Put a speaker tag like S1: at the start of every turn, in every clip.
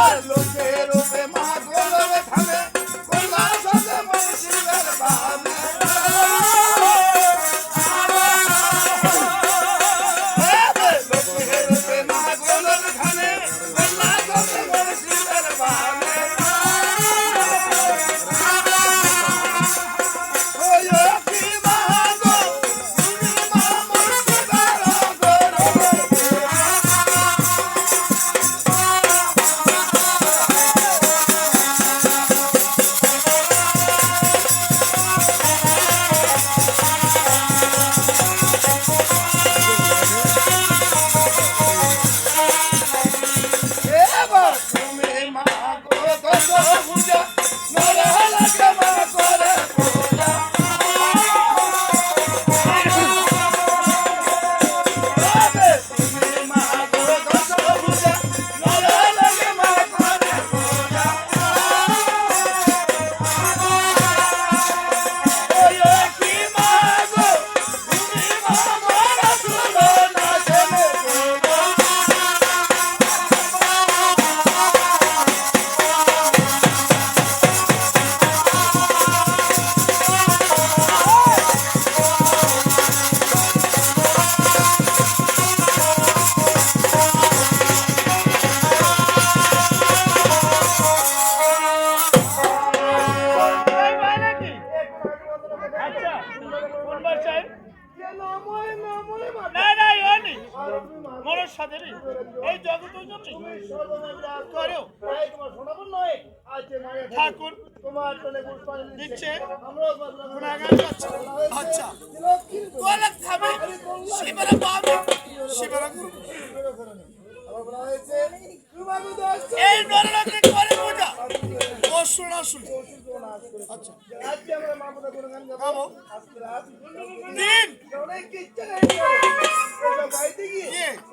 S1: Los
S2: que los demás, los de talento.
S1: ঠাকুর দিচ্ছে। আচ্ছা। খাবে। শিবরা শোনা শুনি। আচ্ছা।
S2: আজকে আমরা মা করে গান গাবো।
S1: দিন।
S2: অনেক কিছু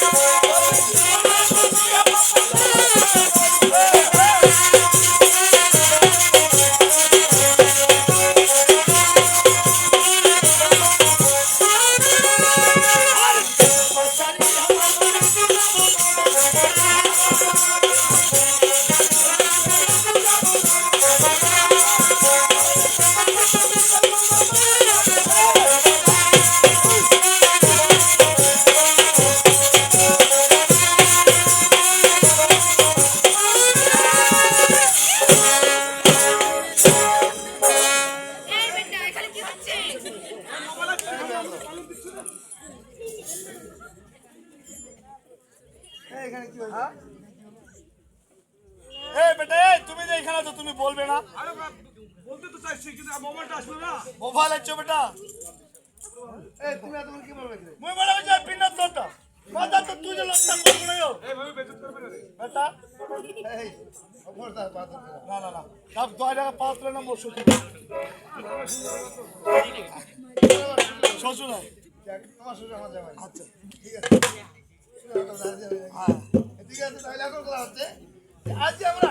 S1: Peace.
S2: আরে
S3: বলতে তো চাইছি কিন্তু মোবাইলটা আসলো না।
S1: মোবাইল আছে বেটা।
S2: এই তুমি এত কি বলবে
S1: মোবাইল আছে পিন্নাত লোটা কথা তো তুই যে লোকটা
S2: কোন
S1: করে
S2: ঠিক আছে। ঠিক আছে তাহলে এখন কথা হচ্ছে। আজ আমরা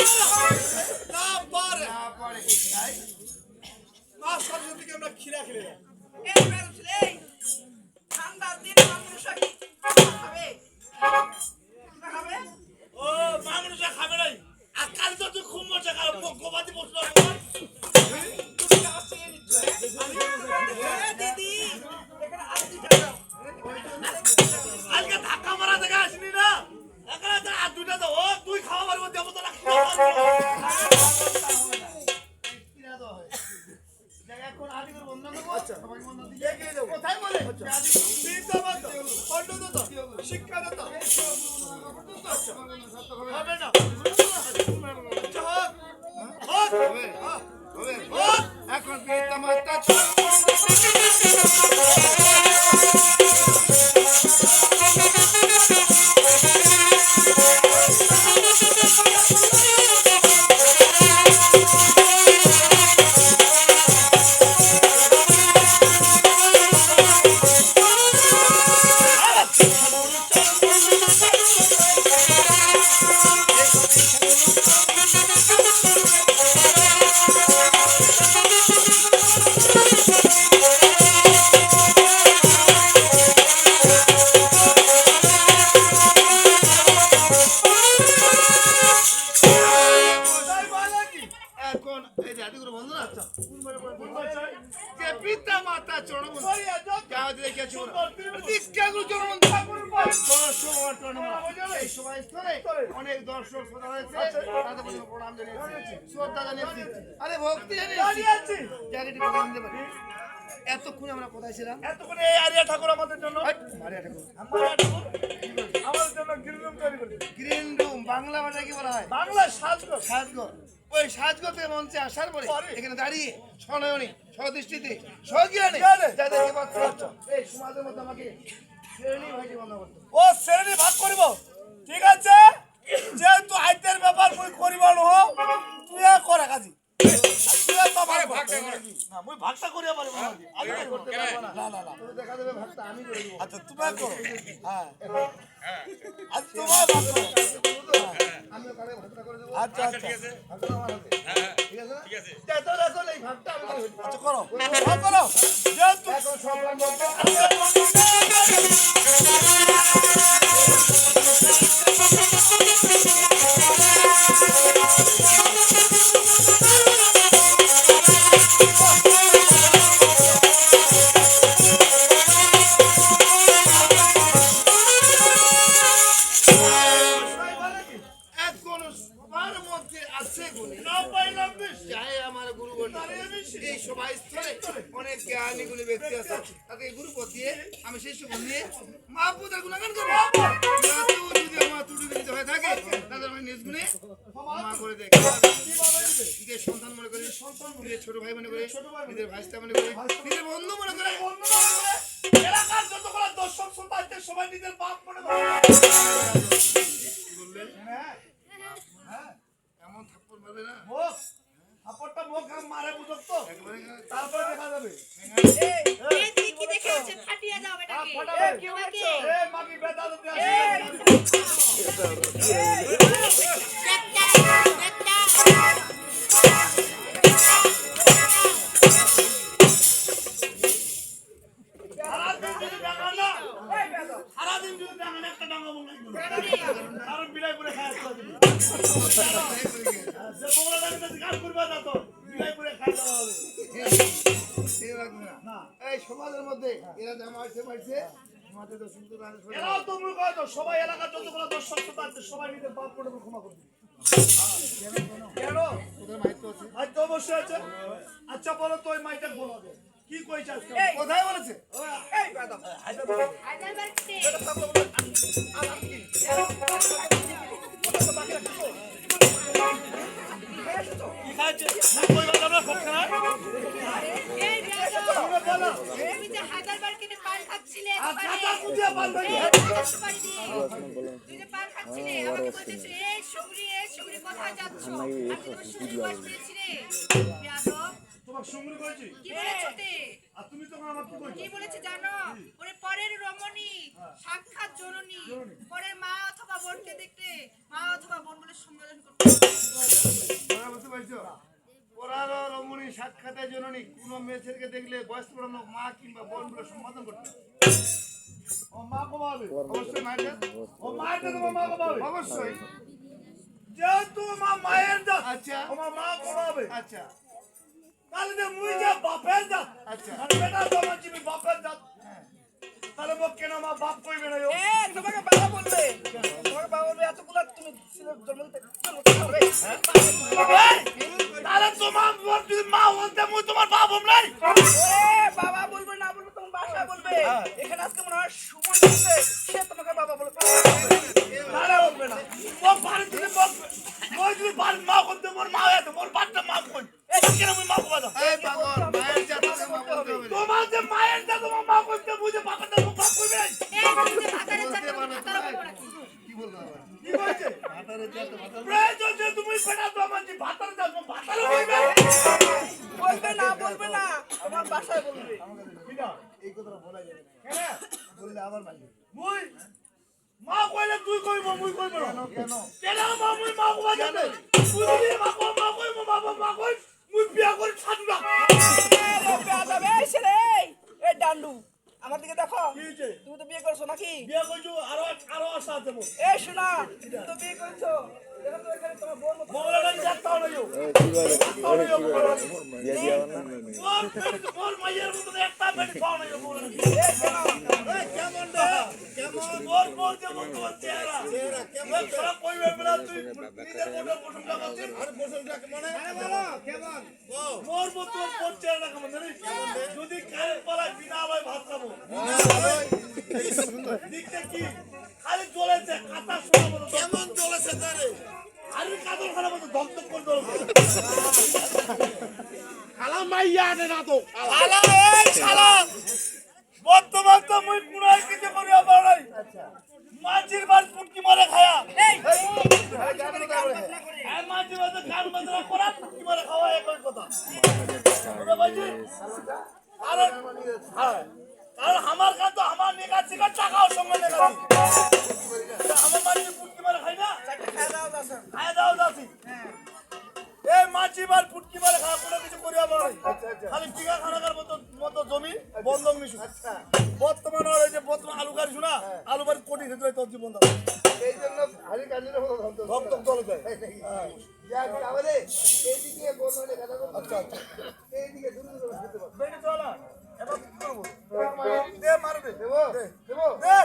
S2: অনেক এতক্ষণ আমরা কোথায় ছিলাম? গ্রিন রুম বাংলা কি বলা হয়? ওই সাজগতের মঞ্চে আসার পরে এখানে দাঁড়িয়ে স্বনয়নী স্বদৃষ্টিতে স্বজ্ঞানে মধ্যে আমাকে
S1: ও শ্রেণি ভাগ করব। ঠিক আছে? ব্যাপার মুই তুই করে কাজী আচ্ছা করো। হ্যাঁ। আচ্ছা তোমার করো। আচ্ছা আচ্ছা
S2: আছে গুণী। চাহে আমার গুরু এই সভায় স্থলে অনেক জ্ঞানী গুণী ব্যক্তি আছে। তাদের গুরু পদ দিয়ে আমি সেই সব নিয়ে মাহবুদের গুণাগান করব। যদি আমার ত্রুটি বিনীত হয়ে থাকে তাদের আমি নিজ গুণে ক্ষমা করে দেয় নিজের সন্তান মনে করে নিজের ছোট ভাই মনে করে নিজের ভাইস্তা মনে করে নিজের বন্ধু মনে করে।
S1: এলাকার যতগুলো দর্শক সবাই নিজের বাপ মনে করে। সারাদিন যদি তো বিলাই
S2: না। এই সমাজের মধ্যে এরা যা মারছে মারছে তো
S1: এরাও তো করে সবাই এলাকার যতগুলো দর্শক আছে সবাই নিজের বাপ করে ক্ষমা করবে কেন
S2: ওদের মাহিত্য আছে
S1: তো অবশ্যই আছে আচ্ছা বলো তো ওই মাইটা বলো। কি কইছে আজকে
S2: কোথায় বলেছে
S4: হাজার বাড়তে
S1: কি খাইছে না কইবা যাবে পক্ষে না
S4: এই বেয়াদব,
S1: বলো
S4: তুমি যে হাজার বার কেটে পান খাচ্ছিলে
S1: আর
S4: একবারে।
S1: কাঁচা কুচিয়া বান্ধবী
S4: এই, তোমার সুপারি দিয়ে। তুই যে পান খাচ্ছিলে, আমাকে বলতেছে, এই সুগরি, এই সুগরি, কোথায় যাচ্ছ? আমি তোকে সুগরি মাছ রে।
S1: তোমাকে সুন্দর করেছি।
S4: কি বলেছে
S1: আর তুমি তখন আমার কি কইছো
S4: কি বলেছে জানো? ওরে পরের রমণী সাক্ষাৎ জননী। পরের মা অথবা বোনকে দেখতে মা অথবা বোন বলে সম্বোধন করতে
S2: তোমরা বুঝতে পারছ? ওরারও রমণী সাক্ষাতের জননী কোনো মেয়ে দেখলে বয়স পুরানো মা কিংবা বোন বলে সম্বোধন করতে
S1: ও মা কমাবে
S2: অবশ্যই মায়ের
S1: ও মায়ের তোমার মা কমাবে
S2: অবশ্যই।
S1: যেহেতু মা মায়ের জাত
S2: আচ্ছা।
S1: আমার মা কমাবে
S2: আচ্ছা।
S1: তাহলে যে মুই যে বাপের জাত
S2: আচ্ছা।
S1: আর বেটা তো আমার চিনি বাপের জাত তাহলে মোক কেন আমার বাপ কইবে না ও?
S5: এ তোমাকে বাবা বলবে। তোমাকে বাবা বলবে এতগুলা তুমি জন্ম
S1: এই, তাহলে তোমার মোর যদি মা হতে মুই তোমার বাপ হম নাই?
S5: বাবা বলবে না বলবে তোমার বাসায় বলবে। এখানে আজকে মনে হয় সুমন এসেছে, সে তোমাকে বাবা বলবে
S1: তাহলে বলবে না। ও বাড়ি যদি মোক মই যদি বাড়ি মা করতে মোর মা হয়ে মোর বাপটা মা কই? কেন মুই মা
S5: বাসায় বলবে।
S2: এই কথাটা বলা যাবে না বললে আবার মানবে
S1: মুই মা কইলে তুই কইব মুই কইব। না
S2: কেন কেন
S1: কেন মা মুই মা কবা জানে তুই যদি মা কো মা কই মো বাবা মা কই মুই বিয়া করে ছাড়ু না।
S5: এই ডান্ডু আমার দিকে দেখো তুমি তো বিয়ে করছ নাকি
S1: বিয়া কইছো আরও আরও আশা মোর
S5: এই শোনা তুমি তো বিয়ে করছ।
S1: যদি কারেন্ট পালা বিনা আলোয় ভাত খাব
S2: আনে না তো।
S1: শালা এই শালা! বর্তমান তো মুই পুরাই কিছু করি আমার নাই মাঝির বাস পুটকি মারে খায়া।
S4: এই!
S1: আর মাঝির বাসে কান বাজরা করা? পুটকি মারে খাওয়া একই কথা। আরে হ্যাঁ কারণ আমার কাছে তো আমার নেগা ছিল টাকাও সঙ্গে নেগা আমার মাঝি পুটকি মারে খাই না? খায় দাও যাচ্ছি এই মাছি এ মাছিবার পুটকিবার খা কোনো কিছু করি আবার খালি টিকা খানাকার মতো মতো জমি বন্ধক নিছু বর্তমান আর বর্তমান আলু গাড়ি আলু বাড়ি কোটি ক্ষেত্রে তোর জীবন
S2: এই জন্য
S1: হারি কাজির এইদিকে গোল
S2: আচ্ছা, আচ্ছা। এইদিকে চলা এবার দে মারবে।
S1: দেবো? দেবো? দে।